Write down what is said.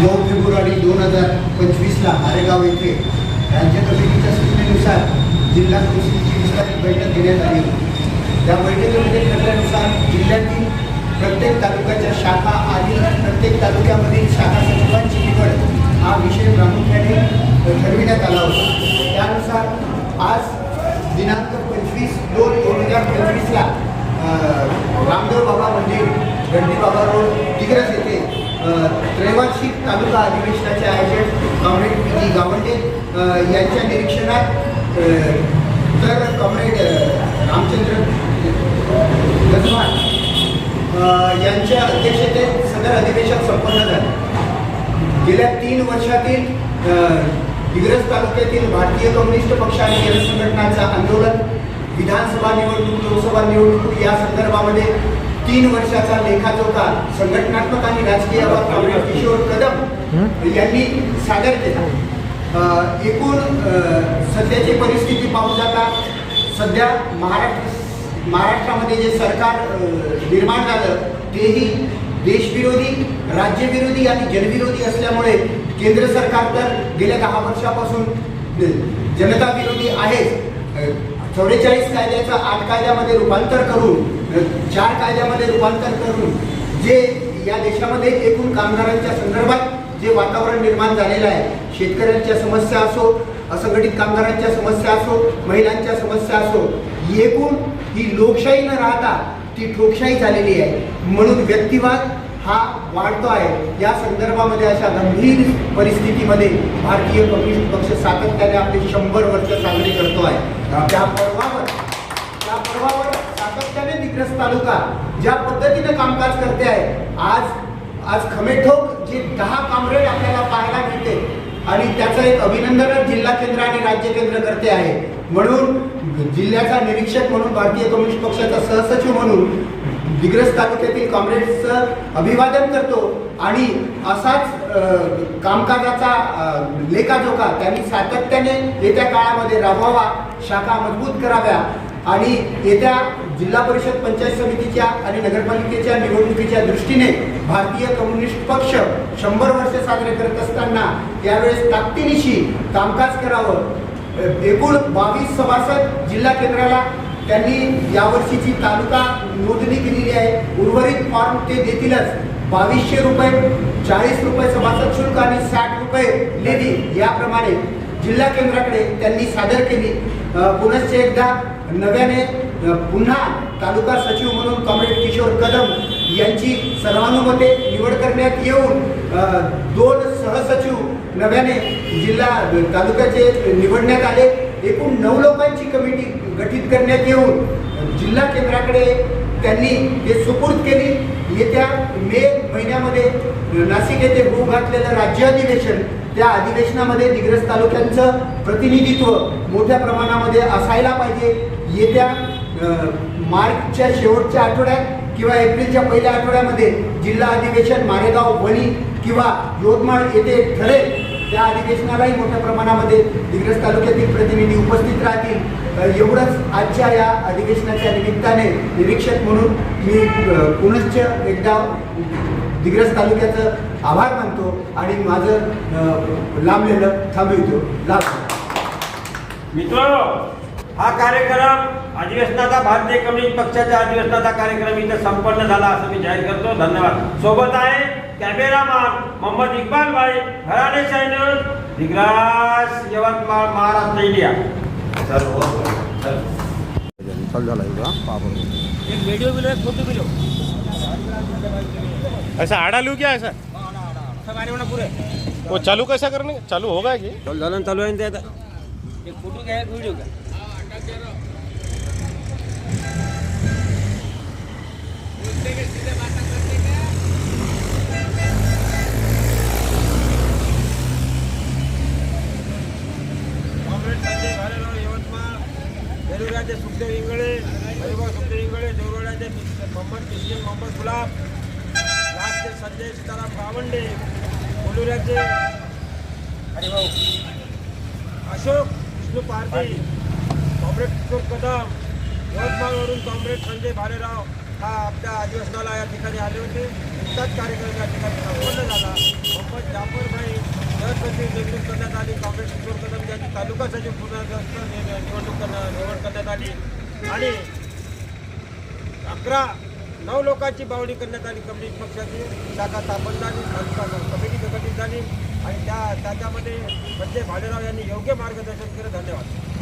नऊ फेब्रुवारी दोन हजार पंचवीसला आरेगाव येथे राज्य कमिटीच्या सूचनेनुसार जिल्हा परिषदेची विस्तारित बैठक घेण्यात आली होती. त्या बैठकीमध्ये ठरल्यानुसार जिल्ह्यातील प्रत्येक तालुक्याच्या शाखा आणि प्रत्येक तालुक्यामधील शाखा सचिवांची निवड हा विषय प्रामुख्याने ठरविण्यात आला होता. त्यानुसार आज दिनांक पंचवीस दोन दोन हजार पंचवीसला रामदेव बाबा मंदिर गणपती बाबा रोड दिग्रस येथे अ, तालुका अधिवेशनाचे आयोजन कॉम्रेड पी जी गावंडे यांच्या निरीक्षणात तर कॉम्रेड रामचंद्र गजवान यांच्या अध्यक्षतेत सदर अधिवेशन संपन्न झाले. गेल्या तीन वर्षातील अ, तालुक्यातील भारतीय कम्युनिस्ट पक्ष आणि जनसंघटनांचं आंदोलन विधानसभा निवडणूक लोकसभा निवडणूक या संदर्भामध्ये तीन वर्षाचा लेखाजोखा संघटनात्मक आणि राजकीय कॉम्रेड किशोर कदम यांनी सादर केला. एकूण सध्याची परिस्थिती पाहून जाता सध्या महाराष्ट्र महाराष्ट्रामध्ये जे सरकार निर्माण झालं तेही देशविरोधी राज्यविरोधी आणि जनविरोधी असल्यामुळे केंद्र सरकार तर गेल्या दहा वर्षापासून जनता विरोधी आहेच. चौवेचाळीस कायद्याचं आठ कायद्यामध्ये रूपांतर करून चार कायद्यामध्ये रूपांतर करून जे या देशामध्ये एकूण कामगारांच्या संदर्भात जे वातावरण निर्माण झालेलं आहे शेतकऱ्यांच्या समस्या असो असंघटित कामगारांच्या समस्या असो महिलांच्या समस्या असो एकूण ही लोकशाही न राहता ती ठोकशाही झालेली आहे. म्हणून व्यक्तिवाद हा वाढतो आहे. या संदर्भामध्ये अशा गंभीर परिस्थितीमध्ये भारतीय कम्युनिस्ट पक्ष सातत्याने आपले शंभर वर्ष साजरे करतो आहे. त्या पर्वावर त्या पर्वावर सातत्याने दिग्रस तालुका ज्या पद्धतीने कामकाज करते आहे आज आज खमेठोक जे दहा कामरेड आपल्याला पाहायला मिळते आणि त्याचं एक अभिनंदन जिल्हा केंद्र आणि राज्य केंद्र करते आहे. म्हणून जिल्ह्याचा निरीक्षक म्हणून भारतीय कम्युनिस्ट पक्षाचा सहसचिव म्हणून दिग्रस तालुक्यातील काँग्रेसचं अभिवादन करतो आणि असाच कामकाजाचा लेखाजोखा त्यांनी सातत्याने येत्या काळामध्ये राबवावा शाखा मजबूत कराव्या आणि येत्या जिल्हा परिषद पंचायत समितीच्या आणि नगरपालिकेच्या निवडणुकीच्या दृष्टीने भारतीय कम्युनिस्ट पक्ष शंभर वर्ष साजरे करत असताना यावेळेस ताकदीनिशी कामकाज करावं. एकूण बावीस सभासद जिल्हा केंद्राला त्यांनी यावर्षीची तालुका नोंदणी केलेली आहे. उर्वरित फॉर्म ते देतीलच. बावीसशे रुपये चाळीस रुपये सभासद शुल्क आणि साठ रुपये लेवी याप्रमाणे जिल्हा केंद्राकडे त्यांनी सादर केली. पुनश्च एकदा नव्याने पुन्हा तालुका सचिव म्हणून कॉम्रेड किशोर कदम यांची सर्वानुमते निवड करण्यात येऊन दोन सहसचिव नव्याने जिल्हा तालुक्याचे निवडण्यात आले. एकूण नऊ लोकांची कमिटी गठीत करण्यात येऊन जिल्हा केंद्राकडे त्यांनी ते सुपूर्द केली. येत्या मे महिन्यामध्ये नाशिक येथे भू घातलेलं राज्य अधिवेशन त्या अधिवेशनामध्ये दिग्रस तालुक्यांचं प्रतिनिधित्व मोठ्या प्रमाणामध्ये असायला पाहिजे. येत्या मार्चच्या शेवटच्या आठवड्यात किंवा एप्रिलच्या पहिल्या आठवड्यामध्ये जिल्हा अधिवेशन मारेगाव वणी किंवा यवतमाळ येथे ठरेल त्या अधिवेशनालाही मोठ्या प्रमाणामध्ये दिग्रस तालुक्यातील प्रतिनिधी उपस्थित राहतील. एवढंच आजच्या या अधिवेशनाच्या निमित्ताने निरीक्षक म्हणून मी पुनश्च एकदा दिग्रस तालुक्याचं आभार मानतो आणि माझं लांबलेलं थांबवितो. लाभ. मित्र हा कार्यक्रम अधिवेशनाचा भारतीय कम्युनिस्ट पक्षाच्या अधिवेशनाचा कार्यक्रम इथे संपन्न झाला असं मी जाहीर करतो. धन्यवाद. सोबत आहे कॅमेरामॅन मोहम्मद इक्बाल भाई घराणे चॅनल दिग्रास यवतमाळ महाराष्ट्र इंडिया. चालू झाला आहे का पापड एक व्हिडिओ बिलो एक फोटो बिलो ऐसा आड़ा लू क्या ऐसा? सब आरे म्हणा पुरे. वो चालू कैसा करने? चालू होगा कि? चालू झालं चालू आहे ना ते आता. एक फोटो घ्या एक व्हिडिओ घ्या. नेरुराचे सुखदेव इंगळे हरिभाऊ सुखदेव इंगळे देवगडाचे मोहम्मद किशन मोहम्मद गुलाब लाटचे संजय सीताराम गावंडे कोलुऱ्याचे हरिभाऊ अशोक विष्णू पारदे कॉम्रेड किशोर कदम यवतमाळवरून कॉम्रेड संजय भालेराव हा आपल्या अधिवेशनाला या ठिकाणी आले होते. नुकताच कार्यक्रम या ठिकाणी संपन्न झाला. मोहम्मद जाफरभाई सरसरची नेमणूक करण्यात आली काँग्रेस किशोर कदम यांची तालुका सचिव पुनर्ग्रस्त निवडणूक निवड करण्यात आली. आणि अकरा नऊ लोकांची बावणी करण्यात आली कम्युनिस्ट पक्षाची. शाखा स्थापन झाली कमिटी गठीत झाली. आणि त्या त्याच्यामध्ये म्हणजे भालेराव यांनी योग्य मार्गदर्शन केलं. धन्यवाद.